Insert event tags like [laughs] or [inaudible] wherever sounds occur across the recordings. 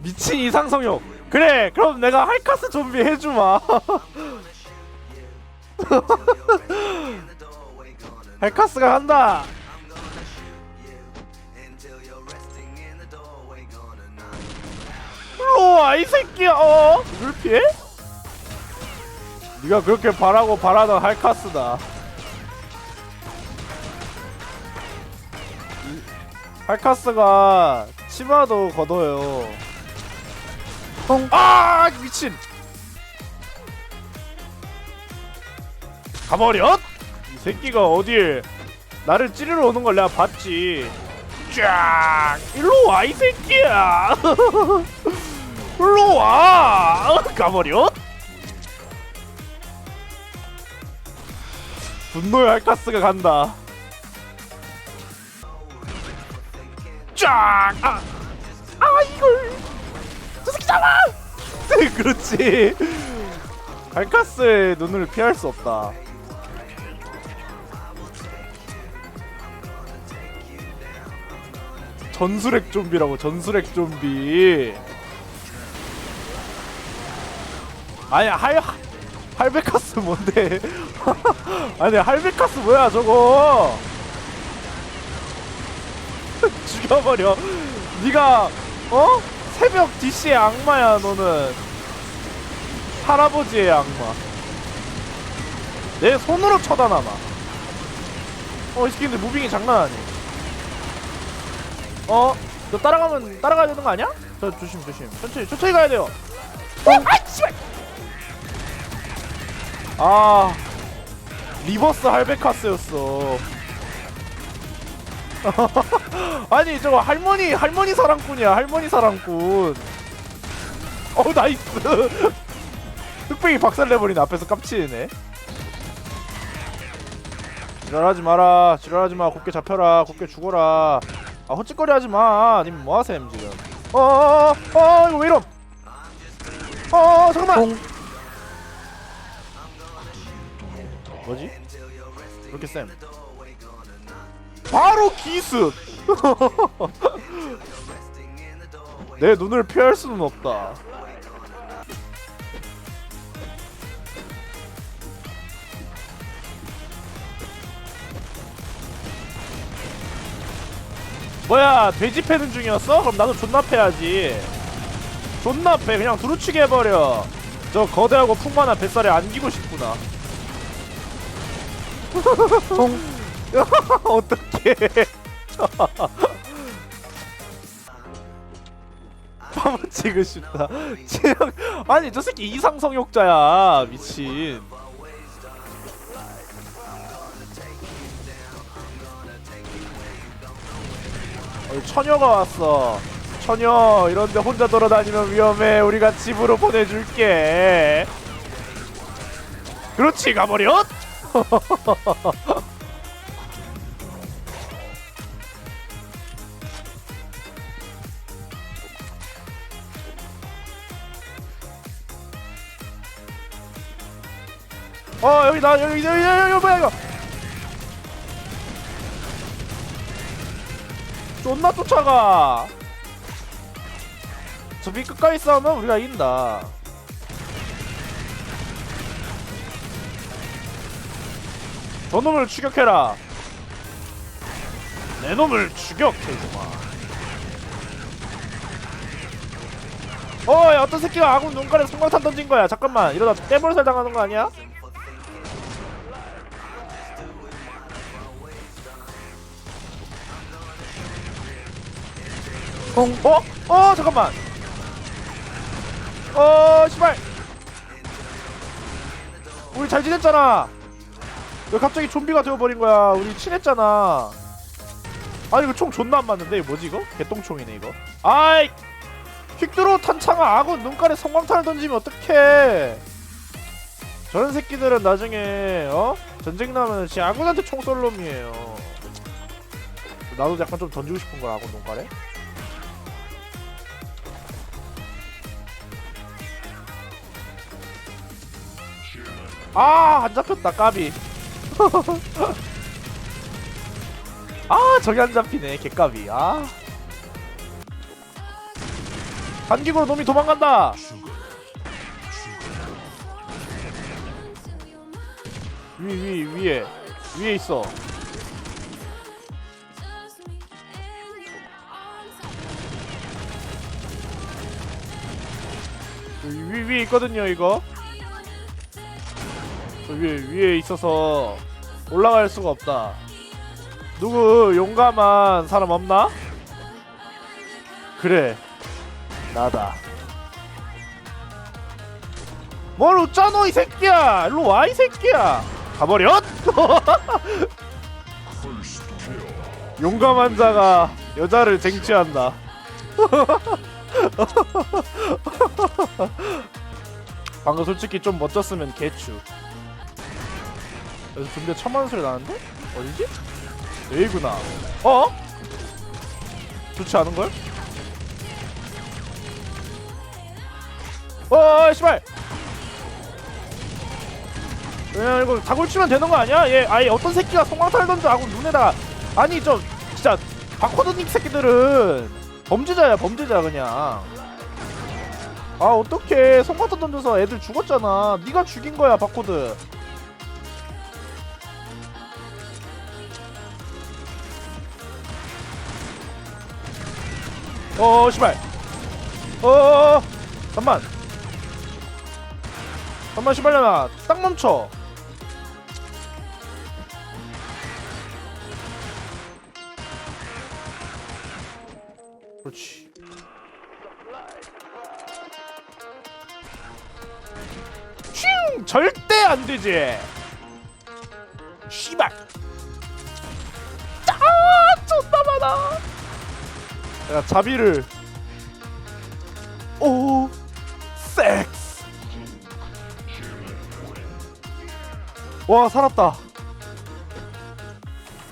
미친 이상성욕. 그래 그럼 내가 할카스 좀비 해주마. [laughs] 할카스가 간다. 일로와 이 새끼야. 어? 이걸 피해? 네가 그렇게 바라고 바라던 할카스다 할카스가 치마도 걷어요. 아 미친. 가버렸? 이 새끼가 어딜 나를 찌르러 오는 걸 내가 봤지. 쫙! 일로 와 이 새끼야. [laughs] 일로 와. [laughs] 가버렸? 분노의 할카스가 간다 쫙 아, 아 이걸 저 새끼 잡아! [laughs] 그렇지. 알카스의 눈을 피할 수 없다. 전술핵 좀비라고 전술핵 좀비. 아니야 할 할베카스 뭔데? [laughs] 아니 할베카스 뭐야 저거? 죽여버려. 네가 어? 새벽 DC의 악마야 너는 할아버지의 악마 내 손으로 쳐다나마 어이 새끼 근데 무빙이 장난 아니 어? 너 따라가면 따라가야 되는 거 아니야? 저 조심 조심 천천히 천천히 가야 돼요 어? 아 씨발 아 리버스 할베카스였어 [laughs] 아니 저거 할머니 할머니 사랑꾼이야 할머니 사랑꾼. 어 나이스. [laughs] 뚝배기 박살내버린 앞에서 깜치네. 지랄하지 마라 지랄하지 마. 곱게 잡혀라 곱게 죽어라. 아 헛짓거리 하지 마. 님 뭐하셈 지금. 어어어 어, 이거 왜 이럼? 어 잠깐만. 뭐지? 왜 이렇게 쌤 바로 기습. [laughs] 내 눈을 피할 수는 없다. 뭐야 돼지 패는 중이었어? 그럼 나도 존나 패야지. 존나 패 그냥 두루치게 해버려. 저 거대하고 풍만한 뱃살에 안기고 싶구나 [laughs] 어떡해. [laughs] 한번 찍고 싶다. 지금 아니 저 새끼 이상성욕자야. 미친. 어, 처녀가 왔어. 처녀 이런데 혼자 돌아다니면 위험해. 우리가 집으로 보내줄게. 그렇지 가버렸 [laughs] 어 여기 나 여기 여기 여기, 여기 뭐야 이거? 존나 쫓아가. 저비 끝까지 싸우면 우리가 이긴다. 저놈을 추격해라. 내 놈을 추격해주마. 어, 야, 어떤 새끼가 아군 눈깔에 성광탄 던진 거야. 잠깐만, 이러다 떼벌살 당하는 거 아니야? 어? 어? 잠깐만. 어, 씨발. 우리 잘 지냈잖아. 왜 갑자기 좀비가 되어버린 거야? 우리 친했잖아. 아니 이거 총 존나 안 맞는데 뭐지 이거? 개똥총이네 이거. 아이 퀵드로 탄창아 아군 눈깔에 성광탄을 던지면 어떡해 저런 새끼들은 나중에 어? 전쟁 나면 진짜 아군한테 총쏠 놈이에요 나도 약간 좀 던지고 싶은 거야 아군 눈깔에 아, 안 잡혔다, 까비. [laughs] 아 저기 안 잡히네 개값이 아. 반기구로 놈이 도망간다. 위 위 위에. 위에 있어. 위 위에 있거든요 이거 저 위에 위에 있어서 올라갈 수가 없다. 누구 용감한 사람 없나? 그래. 나다. 뭘 웃자노 이 새끼야! 일로 와 이 새끼야! 가버렸 [laughs] 용감한 자가 여자를 쟁취한다. [laughs] 방금 솔직히 좀 멋졌으면 개추 여기서 좀비가 첨한 소리 나는데? 어디지? 여기구나 어? 좋지 않은걸? 어어 씨발 야 이거 다 골 치면 되는 거 아니야? 얘 아예 어떤 새끼가 성광탄을 던져 하고 눈에다가 아니 저 진짜 바코드닉 새끼들은 범죄자야 범죄자 그냥 아 어떡해 성광탄 던져서 애들 죽었잖아 네가 죽인 거야 바코드 어 씨발. 어 잠만. 잠만 씨발려나 딱 멈춰. 그렇지. 슝 절대 안 되지 내가 자비를. 오 섹스. 와 살았다.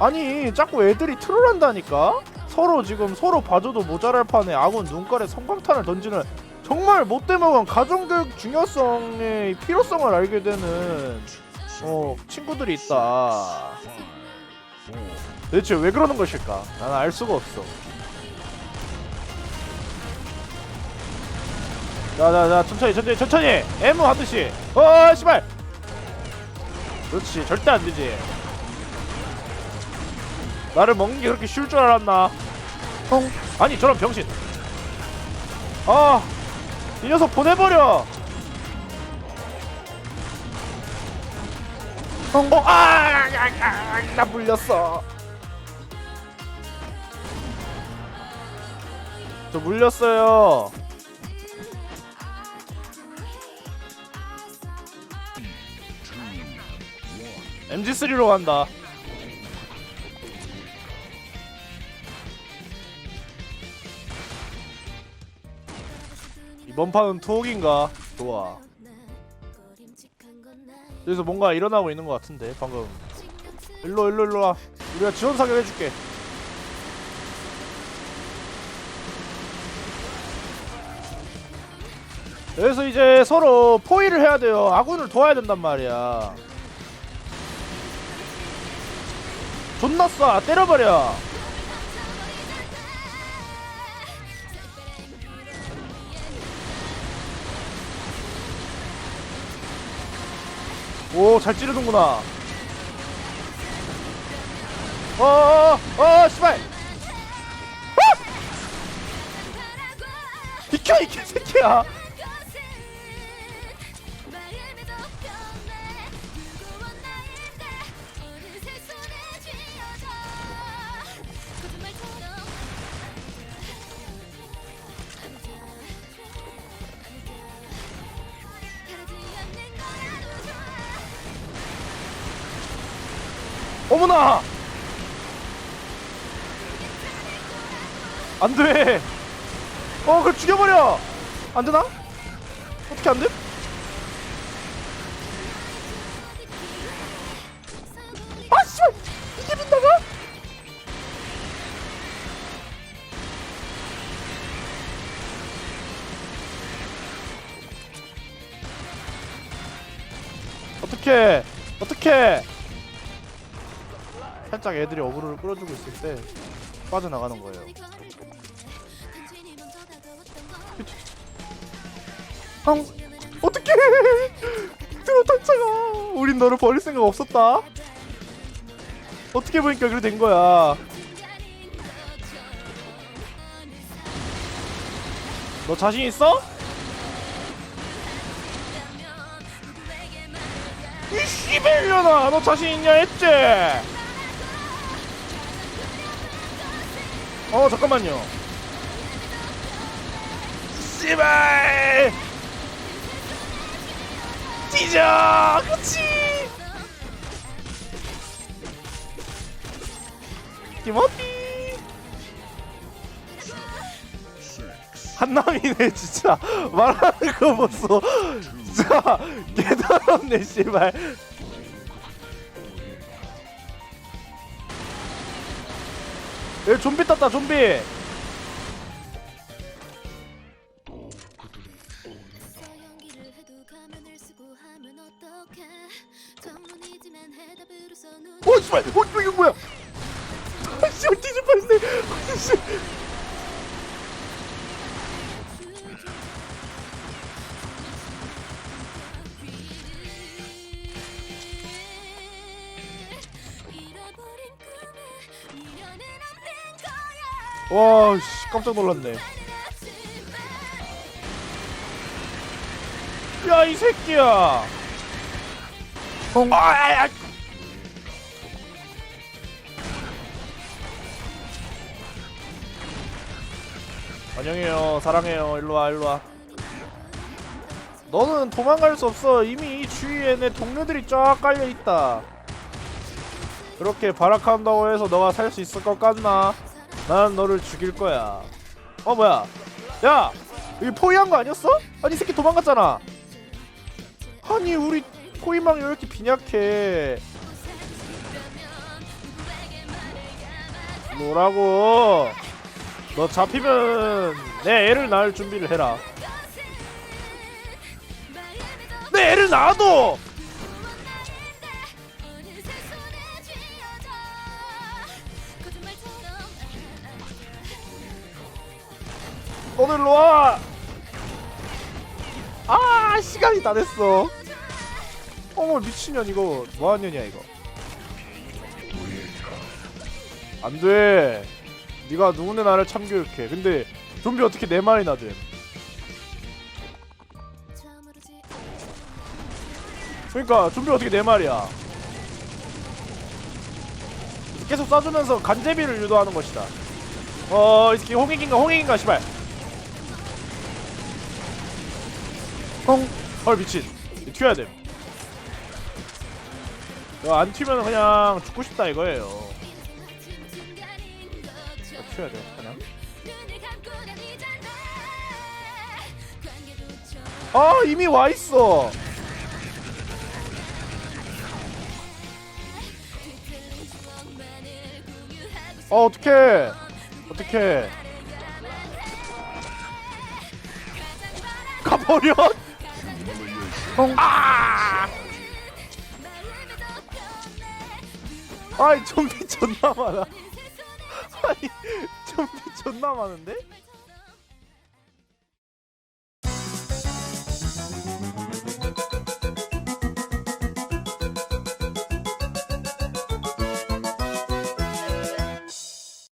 아니 자꾸 애들이 트롤 한다니까? 서로 지금 서로 봐줘도 모자랄 판에 아군 눈깔에 성광탄을 던지는 정말 못돼 먹은 가정교육 중요성의 필요성을 알게 되는 어 친구들이 있다. 대체 왜 그러는 것일까? 나는 알 수가 없어 자자자 천천히 천천히 천천히. M 하듯이. 어 씨발. 그렇지 절대 안 되지. 나를 먹는 게 그렇게 쉬울 줄 알았나? 형. 아니 저런 병신. 아이 녀석 보내버려. 형. 어, 아, 아, 아, 나 물렸어. 저 물렸어요 MG3로 간다. 이번 판은 투옥인가? 좋아. 여기서 뭔가 일어나고 있는 것 같은데 방금. 일로 일로 일로 와. 우리가 지원 사격 해줄게. 여기서 이제 서로 포위를 해야 돼요. 아군을 도와야 된단 말이야. 존나 쏴. 때려버려. 오 잘 찌르는구나. 어어어 어, 씨발. 아! 비켜 이 개새끼야 어머나 안 돼 어 그걸 죽여버려 안 되나? 어떻게 안 돼? 아 씨발 이게 빗나가? 어떻게 어떻게 살짝 애들이 어그로를 끌어주고 있을 때 빠져나가는 거예요. 형 들어 탄차가 [laughs] 우린 너를 버릴 생각 없었다 어떻게 보니까 그래 된 거야 너 자신 있어? 이 씨발년아 너 자신 있냐 했지? 어 잠깐만요. 씨발! 뒤져 그치 김어띠 한남이네 진짜. 말하는 거 보소 진짜 [laughs] 개더럽네 씨발 만 해답으로서는 오 씨발 어 이거 뭐야 와 씨, 깜짝 놀랐네. 야 이 새끼야. 아, 아, 아. 안녕해요 사랑해요. 일로 와 일로 와. 너는 도망갈 수 없어. 이미 이 주위에 내 동료들이 쫙 깔려 있다. 그렇게 발악한다고 해서 너가 살 수 있을 것 같나 난 너를 죽일 거야. 어 뭐야? 야! 여기 포위한 거 아니었어? 아니 이 새끼 도망갔잖아. 아니 우리 포위망이 왜 이렇게 빈약해? 뭐라고? 너 잡히면 내 애를 낳을 준비를 해라. 내 애를 낳아도 오늘 로와. 아 시간이 다 됐어. 어머 미친년 이거. 뭐하는 년이야 이거. 안돼. 네가 누군데 나를 참교육해. 근데 좀비 어떻게 돼 처음으로 지 그러니까 좀비 어떻게 네 마리야? 계속 쏴주면서 간제비를 유도하는 것이다. 어이 새끼 홍익인가 홍익인가 씨발 홍헐 미친. 튀어야 돼. 야, 안 튀면 그냥 죽고 싶다 이거예요. 것처럼 튀어야 돼 관계도처럼 아 이미 와 있어. 어 어떡해. 어떡해. 가버려 아 아이 좀비 존나 많아 아니 좀비 존나 많은데?